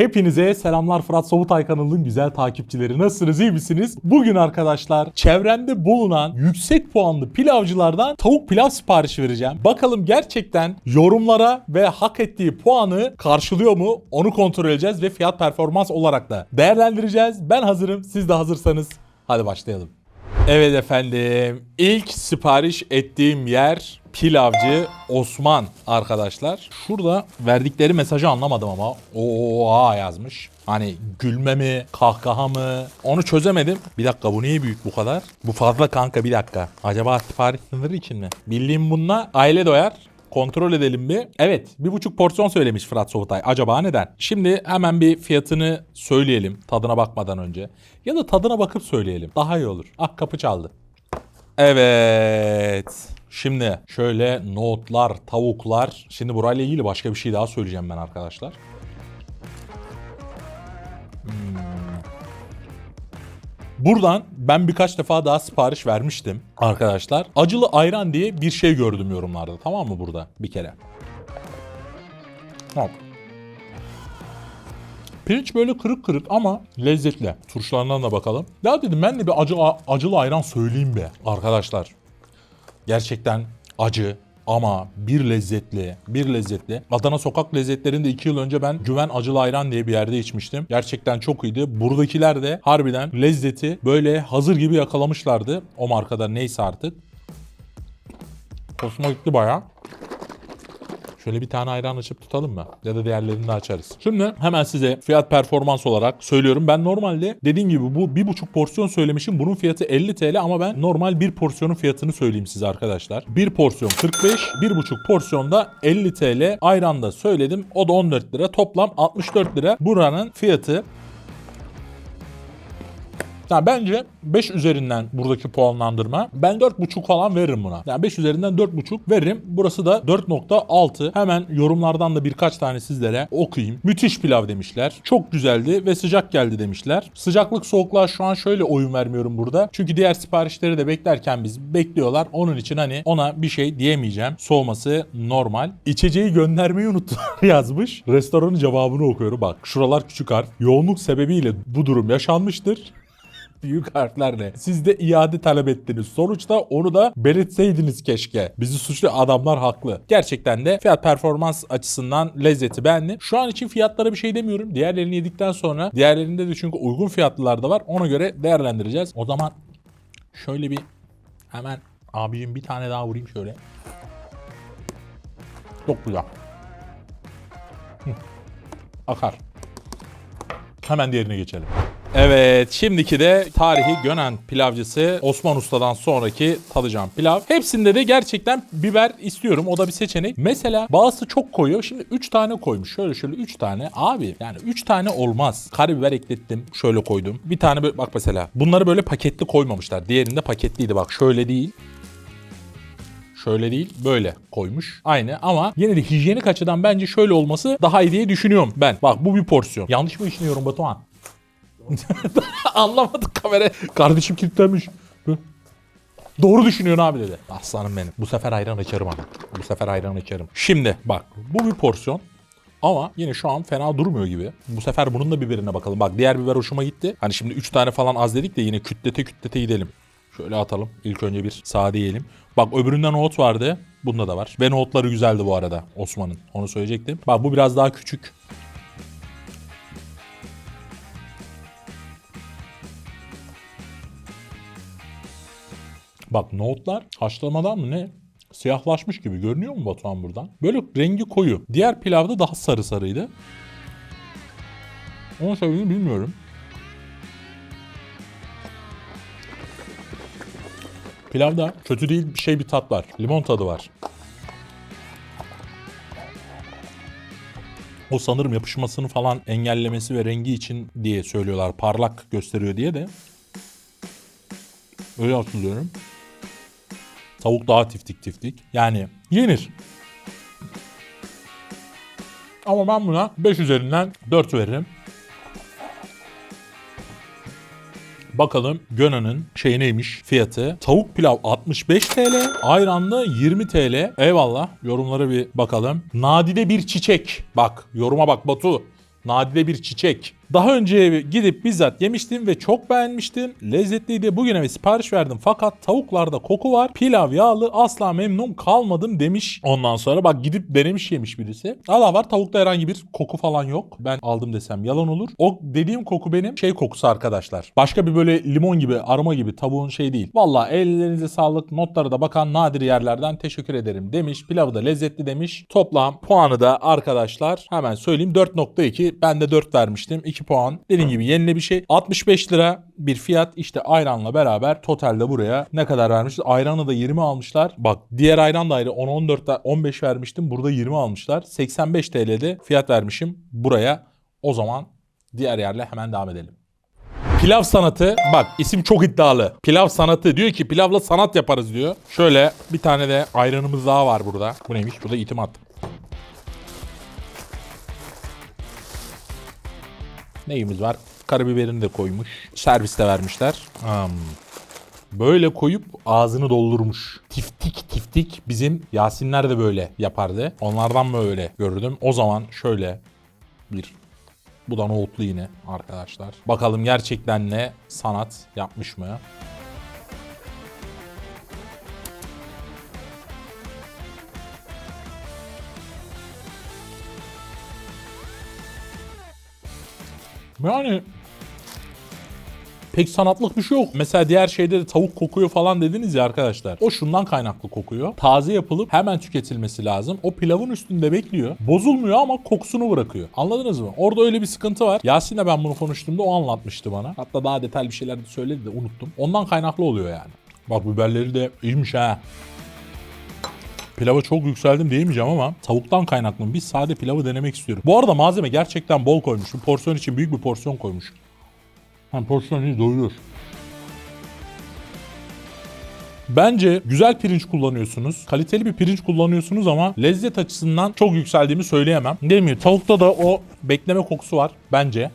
Hepinize selamlar Fırat Sobutay kanalının güzel takipçileri. Nasılsınız iyi misiniz? Bugün arkadaşlar çevremde bulunan yüksek puanlı pilavcılardan tavuk pilav siparişi vereceğim. Bakalım gerçekten yorumlara ve hak ettiği puanı karşılıyor mu onu kontrol edeceğiz ve fiyat performans olarak da değerlendireceğiz. Ben hazırım siz de hazırsanız hadi başlayalım. Evet efendim. İlk sipariş ettiğim yer pilavcı Osman arkadaşlar. Şurada verdikleri mesajı anlamadım ama. Oha yazmış. Hani gülme mi, kahkaha mı? Onu çözemedim. Bir dakika bu niye büyük bu kadar? Bu fazla kanka bir dakika. Acaba sipariş sınırı için mi? Bildiğim bununla aile doyar. Kontrol edelim bir. Evet bir buçuk porsiyon söylemiş Fırat Soğutay. Acaba neden? Şimdi hemen bir fiyatını söyleyelim tadına bakmadan önce. Ya da tadına bakıp söyleyelim. Daha iyi olur. Ah kapı çaldı. Evet. Şimdi şöyle nohutlar, tavuklar. Şimdi burayla ilgili başka bir şey daha söyleyeceğim ben arkadaşlar. Buradan ben birkaç defa daha sipariş vermiştim arkadaşlar. Acılı ayran diye bir şey gördüm yorumlarda tamam mı burada bir kere. Hop. Pirinç böyle kırık kırık ama lezzetli. Turşularından da bakalım. Ya dedim ben de bir acı, acılı ayran söyleyeyim be arkadaşlar. Gerçekten acı ama bir lezzetli, bir lezzetli. Adana sokak lezzetlerinde 2 yıl önce ben Güven Acılı Ayran diye bir yerde içmiştim. Gerçekten çok iyiydi. Buradakiler de harbiden lezzeti böyle hazır gibi yakalamışlardı. O markada neyse artık. Hoşuma gitti bayağı. Şöyle bir tane ayran açıp tutalım mı? Ya da diğerlerini de açarız. Şimdi hemen size fiyat performans olarak söylüyorum. Ben normalde dediğim gibi bu bir buçuk porsiyon söylemişim. Bunun fiyatı 50 TL ama ben normal bir porsiyonun fiyatını söyleyeyim size arkadaşlar. Bir porsiyon 45, bir buçuk porsiyonda 50 TL. Ayran da söyledim. O da 14 lira. Toplam 64 lira. Buranın fiyatı yani bence 5 üzerinden buradaki puanlandırma. Ben 4.5 falan veririm buna. Yani 5 üzerinden 4.5 veririm. Burası da 4.6. Hemen yorumlardan da birkaç tane sizlere okuyayım. Müthiş pilav demişler. Çok güzeldi ve sıcak geldi demişler. Sıcaklık soğukluğa şu an şöyle oyun vermiyorum burada. Çünkü diğer siparişleri de beklerken biz bekliyorlar. Onun için hani ona bir şey diyemeyeceğim. Soğuması normal. İçeceği göndermeyi unuttular yazmış. Restoranın cevabını okuyorum. Bak şuralar küçük harf. Yoğunluk sebebiyle bu durum yaşanmıştır. Büyük harflerle. Siz de iade talep ettiniz. Sonuçta onu da belirtseydiniz keşke. Bizi suçlu adamlar haklı. Gerçekten de fiyat performans açısından lezzeti beğendim. Şu an için fiyatlara bir şey demiyorum. Diğerlerini yedikten sonra diğerlerinde de çünkü uygun fiyatlılar da var. Ona göre değerlendireceğiz. O zaman şöyle bir hemen abicim bir tane daha vurayım şöyle. Çok güzel. Akar. Hemen diğerine geçelim. Evet şimdiki de tarihi Gönen pilavcısı Osman Usta'dan sonraki tadacağım pilav. Hepsinde de gerçekten biber istiyorum. O da bir seçenek. Mesela bazısı çok koyuyor. Şimdi 3 tane koymuş. Şöyle şöyle 3 tane. Abi yani 3 tane olmaz. Karabiber eklettim. Şöyle koydum. Bir tane böyle bak mesela. Bunları böyle paketli koymamışlar. Diğerinde paketliydi bak. Şöyle değil. Şöyle değil böyle koymuş. Aynı ama yine de hijyenik açıdan bence şöyle olması daha iyi diye düşünüyorum ben. Bak bu bir porsiyon. Yanlış mı düşünüyorum Batuhan? Anlamadık kamera. Kardeşim kilitlenmiş. Doğru düşünüyorsun abi dedi. Aslanım benim. Bu sefer ayran içerim abi. Bu sefer ayran içerim. Şimdi bak bu bir porsiyon. Ama yine şu an fena durmuyor gibi. Bu sefer bunun da biberine bakalım. Bak diğer biber hoşuma gitti. Hani şimdi 3 tane falan az dedik de yine kütlete kütlete gidelim. Şöyle atalım. İlk önce bir sade yiyelim. Bak öbüründen nohut vardı. Bunda da var. Ve nohutları güzeldi bu arada Osman'ın. Onu söyleyecektim. Bak bu biraz daha küçük. Bak nohutlar haşlamadan mı ne? Siyahlaşmış gibi görünüyor mu Batuhan buradan? Böyle rengi koyu. Diğer pilavda daha sarı sarıydı. Onun sebebini bilmiyorum. Pilavda kötü değil bir şey bir tat var. Limon tadı var. O sanırım yapışmasını falan engellemesi ve rengi için diye söylüyorlar. Parlak gösteriyor diye de. Öyle hatırlıyorum. Tavuk daha tiftik tiftik. Yani yenir. Ama ben buna 5 üzerinden 4 veririm. Bakalım Göna'nın şey neymiş fiyatı. Tavuk pilav 65 TL. Ayranlı 20 TL. Eyvallah. Yorumlara bir bakalım. Nadide bir çiçek. Bak yoruma bak Batu. Nadide bir çiçek. Daha önce gidip bizzat yemiştim ve çok beğenmiştim. Lezzetliydi. Bugün eve sipariş verdim fakat tavuklarda koku var. Pilav yağlı asla memnun kalmadım demiş. Ondan sonra bak gidip denemiş yemiş birisi. Allah var tavukta herhangi bir koku falan yok. Ben aldım desem yalan olur. O dediğim koku benim şey kokusu arkadaşlar. Başka bir böyle limon gibi aroma gibi tavuğun şey değil. Valla ellerinize sağlık. Notlara da bakan nadir yerlerden teşekkür ederim demiş. Pilavı da lezzetli demiş. Toplam puanı da arkadaşlar hemen söyleyeyim 4.2. Ben de 4 vermiştim. 2 puan. Dediğim gibi yenile bir şey. 65 lira bir fiyat işte ayranla beraber totalde buraya ne kadar vermişiz? Ayranı da 20 almışlar. Bak diğer ayran da ayrı 10-14'te 15 vermiştim. Burada 20 almışlar. 85 TL'de fiyat vermişim buraya. O zaman diğer yerle hemen devam edelim. Pilav sanatı bak isim çok iddialı. Pilav sanatı diyor ki pilavla sanat yaparız diyor. Şöyle bir tane de ayranımız daha var burada. Bu neymiş? Bu da itimat. Neyimiz var? Karabiberini de koymuş. Serviste vermişler. Hmm. Böyle koyup ağzını doldurmuş. Tiftik tiftik bizim Yasinler de böyle yapardı. Onlardan böyle gördüm. O zaman şöyle bir bu da nohutlu yine arkadaşlar. Bakalım gerçekten ne sanat yapmış mı? Yani pek sanatlık bir şey yok. Mesela diğer şeyde de tavuk kokuyor falan dediniz ya arkadaşlar. O şundan kaynaklı kokuyor. Taze yapılıp hemen tüketilmesi lazım. O pilavın üstünde bekliyor. Bozulmuyor ama kokusunu bırakıyor. Anladınız mı? Orada öyle bir sıkıntı var. Yasin'le ben bunu konuştuğumda o anlatmıştı bana. Hatta daha detaylı bir şeyler de söyledi de unuttum. Ondan kaynaklı oluyor yani. Bak biberleri de iyiymiş ha. Pilava çok yükseldim diyemeyeceğim ama tavuktan kaynaklı bir sade pilavı denemek istiyorum. Bu arada malzeme gerçekten bol koymuş. Bu porsiyon için büyük bir porsiyon koymuş. Hem porsiyon iyi doyuyor. Bence güzel pirinç kullanıyorsunuz. Kaliteli bir pirinç kullanıyorsunuz ama lezzet açısından çok yükseldiğimi söyleyemem. Mi? Tavukta da o bekleme kokusu var bence.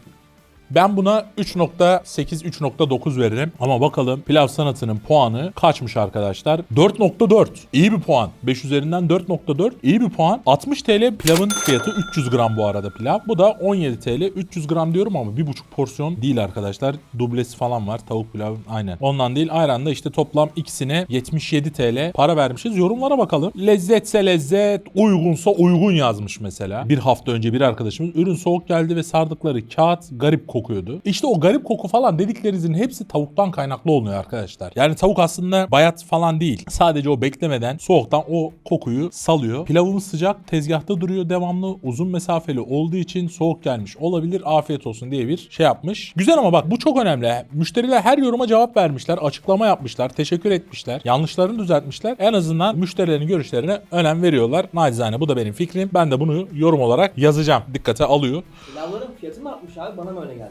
Ben buna 3.8-3.9 veririm. Ama bakalım pilav sanatının puanı kaçmış arkadaşlar? 4.4. İyi bir puan. 5 üzerinden 4.4. İyi bir puan. 60 TL pilavın fiyatı 300 gram bu arada pilav. Bu da 17 TL. 300 gram diyorum ama 1,5 porsiyon değil arkadaşlar. Dublesi falan var. Tavuk pilav aynen. Ondan değil. Ayran'da işte toplam ikisine 77 TL para vermişiz. Yorumlara bakalım. Lezzetse lezzet, uygunsa uygun yazmış mesela. Bir hafta önce bir arkadaşımız ürün soğuk geldi ve sardıkları kağıt garip kokuyordu. İşte o garip koku falan dediklerinizin hepsi tavuktan kaynaklı oluyor arkadaşlar. Yani tavuk aslında bayat falan değil. Sadece o beklemeden soğuktan o kokuyu salıyor. Pilavımız sıcak tezgahta duruyor devamlı uzun mesafeli olduğu için soğuk gelmiş olabilir. Afiyet olsun diye bir şey yapmış. Güzel ama bak bu çok önemli. Müşteriler her yoruma cevap vermişler. Açıklama yapmışlar. Teşekkür etmişler. Yanlışlarını düzeltmişler. En azından müşterilerin görüşlerine önem veriyorlar. Nacizane bu da benim fikrim. Ben de bunu yorum olarak yazacağım. Dikkate alıyor. Pilavların fiyatı mı artmış abi? Bana mı öyle geldi?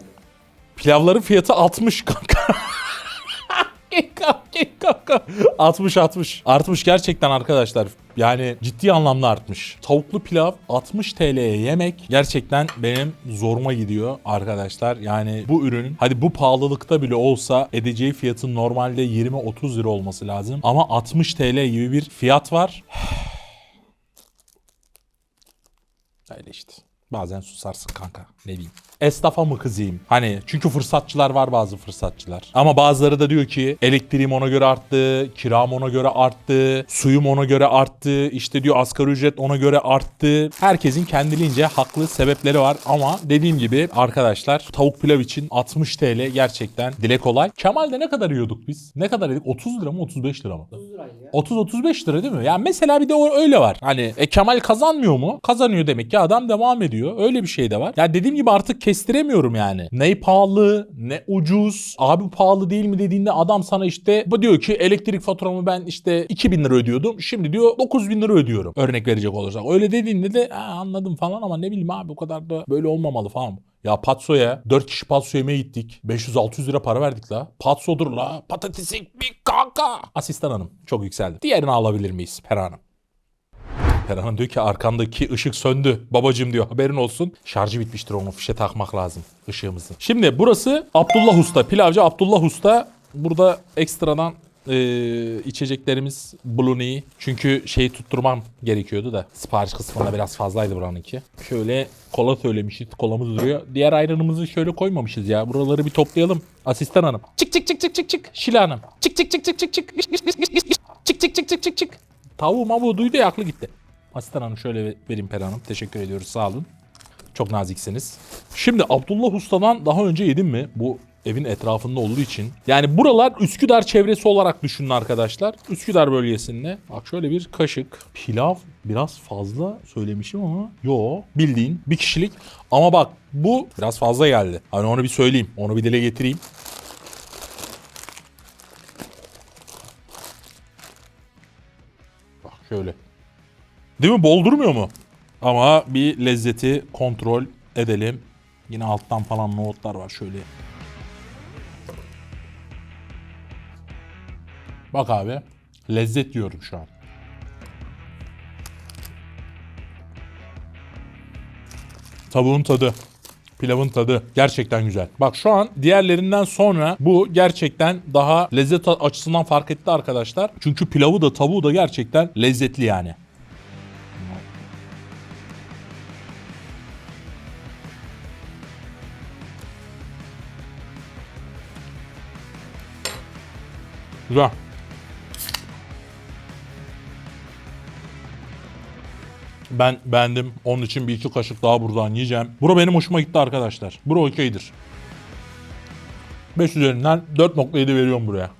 Pilavların fiyatı 60 kanka. kanka. 60 60. Artmış gerçekten arkadaşlar. Yani ciddi anlamda artmış. Tavuklu pilav 60 TL'ye yemek gerçekten benim zoruma gidiyor arkadaşlar. Yani bu ürün hadi bu pahalılıkta bile olsa edeceği fiyatın normalde 20-30 lira olması lazım. Ama 60 TL gibi bir fiyat var. Öyle işte. Bazen susarsın kanka. Ne diyeyim. Esnafa mı kızayım? Hani çünkü fırsatçılar var bazı fırsatçılar. Ama bazıları da diyor ki elektriğim ona göre arttı, kiram ona göre arttı, suyum ona göre arttı, işte diyor asgari ücret ona göre arttı. Herkesin kendiliğince haklı sebepleri var ama dediğim gibi arkadaşlar tavuk pilav için 60 TL gerçekten dile kolay. Kemal'de ne kadar yiyorduk biz? Ne kadar yedik? 30 lira mı 35 lira mı? 30 liraydı ya. 30-35 lira değil mi? Yani mesela bir de o öyle var. Hani e, Kemal kazanmıyor mu? Kazanıyor demek ki adam devam ediyor. Öyle bir şey de var. Ya dediğim gibi artık kestiremiyorum yani. Ne pahalı ne ucuz. Abi pahalı değil mi dediğinde adam sana işte bu diyor ki elektrik faturamı ben işte 2000 lira ödüyordum. Şimdi diyor 9000 lira ödüyorum. Örnek verecek olursak. Öyle dediğinde de "Ha, anladım falan ama ne bileyim abi o kadar da böyle olmamalı falan. Ya Patso'ya 4 kişi Patso yemeye gittik. 500-600 lira para verdik la. Patso'dur la. Patatesin bir kanka. Asistan hanım çok yükseldi. Diğerini alabilir miyiz Pera Hanım? Pera Hanım diyor ki arkandaki ışık söndü. Babacım diyor haberin olsun. Şarjı bitmiştir onu fişe takmak lazım ışığımızı. Şimdi burası Abdullah Usta. Pilavcı Abdullah Usta. Burada ekstradan e, içeceklerimiz Blue Çünkü şeyi tutturmam gerekiyordu da. Sipariş kısmında biraz fazlaydı buranınki. Şöyle kola söylemişiz. Kolamız duruyor. Diğer ayranımızı şöyle koymamışız ya. Buraları bir toplayalım. Asistan hanım. Çık çık çık çık çık çık. Şila hanım. Çık çık çık çık çık çık. Çık çık çık çık çık çık. Tavuğu mavuğu duydu ya aklı gitti. Asistan hanım şöyle vereyim Peri hanım. Teşekkür ediyoruz sağ olun. Çok naziksiniz. Şimdi Abdullah Usta'dan daha önce yedim mi? Bu evin etrafında olduğu için. Yani buralar Üsküdar çevresi olarak düşünün arkadaşlar. Üsküdar bölgesinde. Bak şöyle bir kaşık. Pilav biraz fazla söylemişim ama yo bildiğin bir kişilik. Ama bak bu biraz fazla geldi. Hani onu bir söyleyeyim. Onu bir dile getireyim. Bak şöyle. Değil mi? Bol durmuyor mu? Ama bir lezzeti kontrol edelim. Yine alttan falan nohutlar var şöyle. Bak abi. Lezzet diyorum şu an. Tavuğun tadı. Pilavın tadı gerçekten güzel. Bak şu an diğerlerinden sonra bu gerçekten daha lezzet açısından fark etti arkadaşlar. Çünkü pilavı da tavuğu da gerçekten lezzetli yani. Güzel. Ben beğendim. Onun için bir iki kaşık daha buradan yiyeceğim. Bura benim hoşuma gitti arkadaşlar. Bura okeydir. 5 üzerinden 4.7 veriyorum buraya.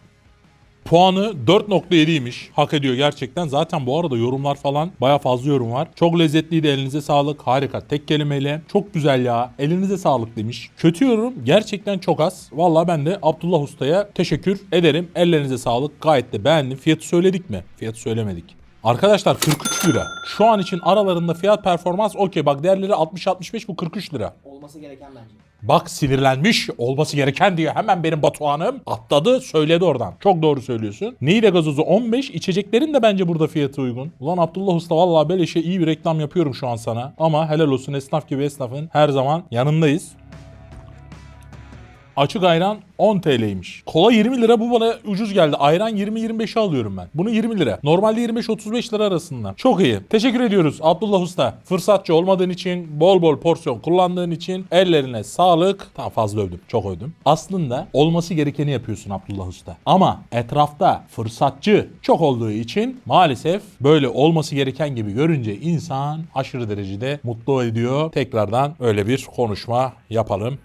Puanı 4.7'ymiş. Hak ediyor gerçekten. Zaten bu arada yorumlar falan baya fazla yorum var. Çok lezzetliydi elinize sağlık. Harika. Tek kelimeyle. Çok güzel ya. Elinize sağlık demiş. Kötü yorum gerçekten çok az. Valla ben de Abdullah Usta'ya teşekkür ederim. Ellerinize sağlık. Gayet de beğendim. Fiyatı söyledik mi? Fiyatı söylemedik. Arkadaşlar 43 lira. Şu an için aralarında fiyat performans okey. Bak değerleri 60-65 bu 43 lira. Olması gereken bence. Bak sinirlenmiş olması gereken diyor. Hemen benim Batuhan'ım atladı söyledi oradan. Çok doğru söylüyorsun. Neyle gazozu 15 içeceklerin de bence burada fiyatı uygun. Ulan Abdullah Usta vallahi böyle şey iyi bir reklam yapıyorum şu an sana. Ama helal olsun esnaf gibi esnafın her zaman yanındayız. Açık ayran 10 TL'ymiş. Kola 20 lira bu bana ucuz geldi. Ayran 20-25'e alıyorum ben. Bunu 20 lira. Normalde 25-35 lira arasında. Çok iyi. Teşekkür ediyoruz Abdullah Usta. Fırsatçı olmadığın için, bol bol porsiyon kullandığın için ellerine sağlık. Tamam fazla övdüm. Çok övdüm. Aslında olması gerekeni yapıyorsun Abdullah Usta. Ama etrafta fırsatçı çok olduğu için maalesef böyle olması gereken gibi görünce insan aşırı derecede mutlu ediyor. Tekrardan öyle bir konuşma yapalım.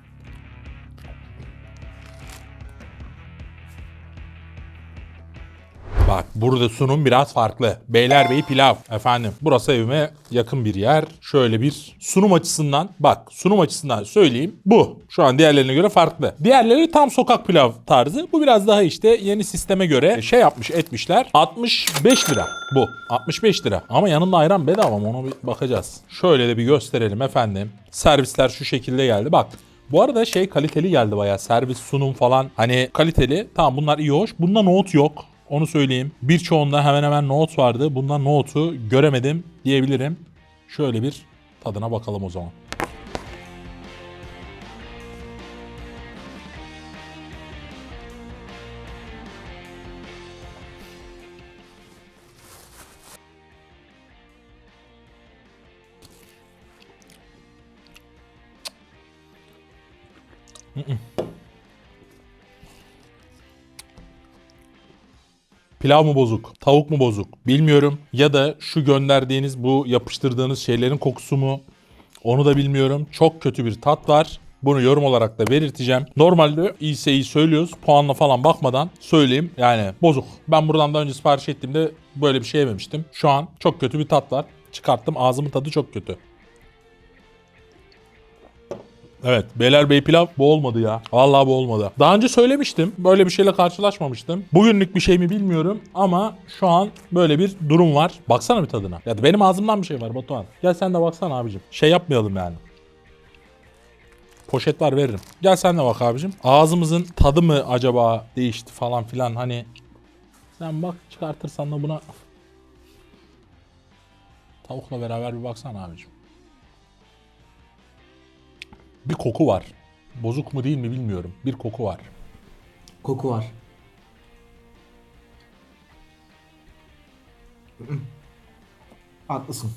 Bak burada sunum biraz farklı. Beylerbeyi pilav efendim. Burası evime yakın bir yer. Şöyle bir sunum açısından bak sunum açısından söyleyeyim. Bu şu an diğerlerine göre farklı. Diğerleri tam sokak pilav tarzı. Bu biraz daha işte yeni sisteme göre şey yapmış etmişler. 65 lira bu. 65 lira. Ama yanında ayran bedava mı ona bir bakacağız. Şöyle de bir gösterelim efendim. Servisler şu şekilde geldi. Bak bu arada şey kaliteli geldi bayağı. Servis, sunum falan hani kaliteli. Tamam bunlar iyi hoş. Bunda nohut yok. Onu söyleyeyim. Birçoğunda hemen hemen nohut vardı. Bunda nohutu göremedim diyebilirim. Şöyle bir tadına bakalım o zaman. Pilav mı bozuk? Tavuk mu bozuk? Bilmiyorum. Ya da şu gönderdiğiniz bu yapıştırdığınız şeylerin kokusu mu? Onu da bilmiyorum. Çok kötü bir tat var. Bunu yorum olarak da belirteceğim. Normalde iyiyse iyi söylüyoruz. Puanla falan bakmadan söyleyeyim. Yani bozuk. Ben buradan daha önce sipariş ettiğimde böyle bir şey yememiştim. Şu an çok kötü bir tat var. Çıkarttım. Ağzımın tadı çok kötü. Evet. Beylerbeyi pilav bu olmadı ya. Vallahi bu olmadı. Daha önce söylemiştim. Böyle bir şeyle karşılaşmamıştım. Bugünlük bir şey mi bilmiyorum ama şu an böyle bir durum var. Baksana bir tadına. Ya benim ağzımdan bir şey var Batuhan. Gel sen de baksana abicim. Şey yapmayalım yani. Poşet var veririm. Gel sen de bak abicim. Ağzımızın tadı mı acaba değişti falan filan hani. Sen bak çıkartırsan da buna tavukla beraber bir baksana abicim. Bir koku var. Bozuk mu değil mi bilmiyorum. Bir koku var. Koku var. Haklısın.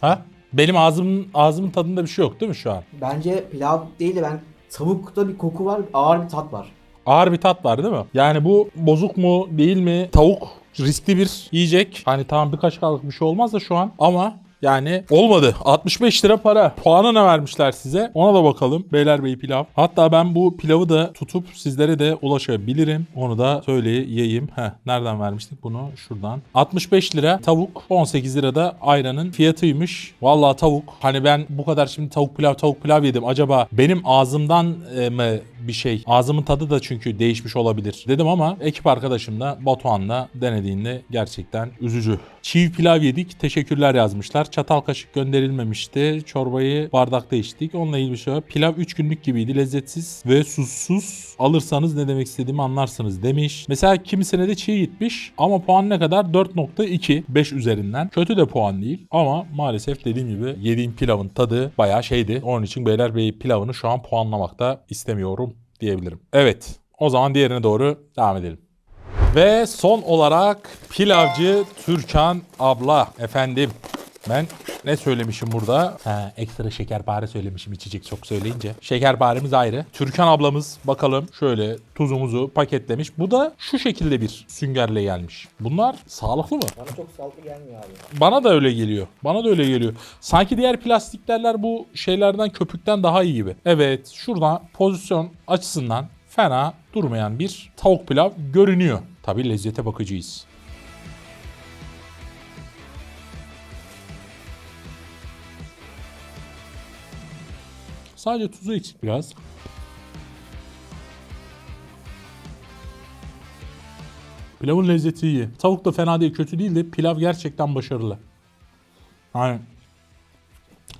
Ha? Benim ağzımın ağzımın tadında bir şey yok değil mi şu an? Bence pilav değil de ben tavukta bir koku var, ağır bir tat var. Ağır bir tat var değil mi? Yani bu bozuk mu değil mi? Tavuk riskli bir yiyecek. Hani tamam birkaç kalık bir şey olmaz da şu an ama yani olmadı. 65 lira para. Puanı ne vermişler size? Ona da bakalım. Beylerbeyi pilav. Hatta ben bu pilavı da tutup sizlere de ulaşabilirim. Onu da söyleyeyim. Heh, nereden vermiştik bunu? Şuradan. 65 lira tavuk. 18 lira da ayranın fiyatıymış. Vallahi tavuk. Hani ben bu kadar şimdi tavuk pilav tavuk pilav yedim. Acaba benim ağzımdan e, mı bir şey? Ağzımın tadı da çünkü değişmiş olabilir dedim ama ekip arkadaşım da Batuhan'la denediğinde gerçekten üzücü. Çiğ pilav yedik. Teşekkürler yazmışlar. Çatal kaşık gönderilmemişti. Çorbayı bardakta içtik. Onunla ilgili var. Pilav 3 günlük gibiydi. Lezzetsiz ve susuz. Alırsanız ne demek istediğimi anlarsınız demiş. Mesela kimisine de çiğ gitmiş ama puan ne kadar? 4.2 5 üzerinden. Kötü de puan değil ama maalesef dediğim gibi yediğim pilavın tadı bayağı şeydi. Onun için Beylerbeyi pilavını şu an puanlamakta istemiyorum diyebilirim. Evet o zaman diğerine doğru devam edelim. Ve son olarak pilavcı Türkan abla efendim. Ben ne söylemişim burada? Ha, ekstra şekerpare söylemişim içecek çok söyleyince. Şekerparemiz ayrı. Türkan ablamız bakalım şöyle tuzumuzu paketlemiş. Bu da şu şekilde bir süngerle gelmiş. Bunlar sağlıklı mı? Bana çok sağlıklı gelmiyor abi. Bana da öyle geliyor. Bana da öyle geliyor. Sanki diğer plastiklerler bu şeylerden köpükten daha iyi gibi. Evet şurada pozisyon açısından fena durmayan bir tavuk pilav görünüyor. Tabi lezzete bakacağız. Sadece tuzu eksik biraz. Pilavın lezzeti iyi. Tavuk da fena değil, kötü değil de pilav gerçekten başarılı. Yani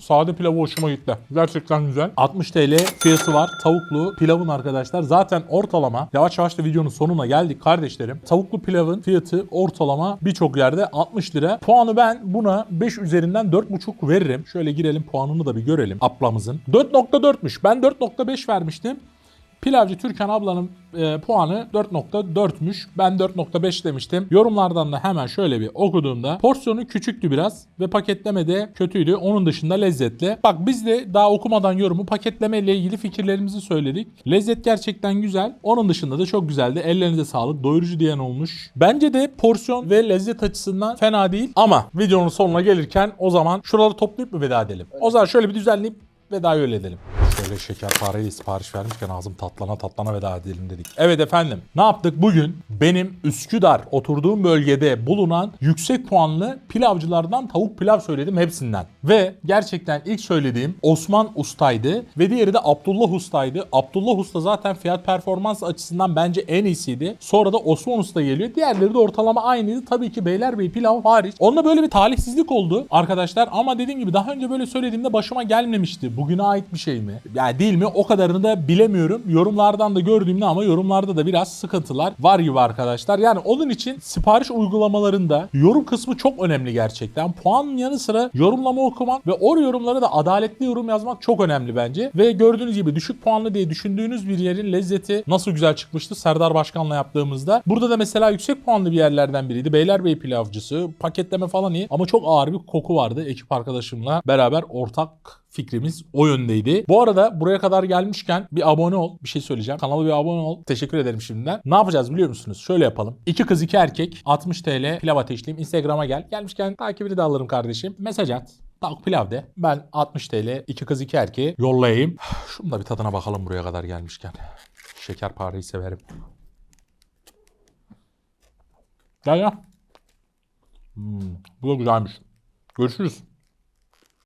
Sade pilavı hoşuma gitti. Gerçekten güzel. 60 TL fiyatı var. Tavuklu pilavın arkadaşlar. Zaten ortalama yavaş yavaş da videonun sonuna geldik kardeşlerim. Tavuklu pilavın fiyatı ortalama birçok yerde 60 lira. Puanı ben buna 5 üzerinden 4.5 veririm. Şöyle girelim puanını da bir görelim ablamızın. 4.4'müş. Ben 4.5 vermiştim. Pilavcı Türkan ablanın e, puanı 4.4'müş. Ben 4.5 demiştim. Yorumlardan da hemen şöyle bir okuduğumda porsiyonu küçüktü biraz ve paketleme de kötüydü. Onun dışında lezzetli. Bak biz de daha okumadan yorumu paketleme ile ilgili fikirlerimizi söyledik. Lezzet gerçekten güzel. Onun dışında da çok güzeldi. Ellerinize sağlık. Doyurucu diyen olmuş. Bence de porsiyon ve lezzet açısından fena değil. Ama videonun sonuna gelirken o zaman şuraları toplayıp mı veda edelim? O zaman şöyle bir düzenleyip vedayı öyle edelim. Şöyle şekerpareyi sipariş vermişken ağzım tatlana tatlana veda edelim dedik. Evet efendim ne yaptık bugün? Benim Üsküdar oturduğum bölgede bulunan yüksek puanlı pilavcılardan tavuk pilav söyledim hepsinden. Ve gerçekten ilk söylediğim Osman Usta'ydı ve diğeri de Abdullah Usta'ydı. Abdullah Usta zaten fiyat performans açısından bence en iyisiydi. Sonra da Osman Usta geliyor. Diğerleri de ortalama aynıydı. Tabii ki Beylerbeyi pilav hariç. Onunla böyle bir talihsizlik oldu arkadaşlar. Ama dediğim gibi daha önce böyle söylediğimde başıma gelmemişti. Bugüne ait bir şey mi? Yani değil mi? O kadarını da bilemiyorum. Yorumlardan da gördüğümde ama yorumlarda da biraz sıkıntılar var gibi arkadaşlar. Yani onun için sipariş uygulamalarında yorum kısmı çok önemli gerçekten. Puanın yanı sıra yorumlama okumak ve o yorumlara da adaletli yorum yazmak çok önemli bence. Ve gördüğünüz gibi düşük puanlı diye düşündüğünüz bir yerin lezzeti nasıl güzel çıkmıştı Serdar Başkan'la yaptığımızda. Burada da mesela yüksek puanlı bir yerlerden biriydi. Beylerbeyi pilavcısı, paketleme falan iyi ama çok ağır bir koku vardı. Ekip arkadaşımla beraber ortak fikrimiz o yöndeydi. Bu arada buraya kadar gelmişken bir abone ol. Bir şey söyleyeceğim. Kanala bir abone ol. Teşekkür ederim şimdiden. Ne yapacağız biliyor musunuz? Şöyle yapalım. İki kız iki erkek 60 TL pilav ateşleyeyim. Instagram'a gel. Gelmişken takibini de alırım kardeşim. Mesaj at. Tavuk pilav de. Ben 60 TL iki kız iki erkeğe yollayayım. Şunu da bir tadına bakalım buraya kadar gelmişken. Şekerpareyi severim. Gel ya. Hmm, bu da güzelmiş. Görüşürüz.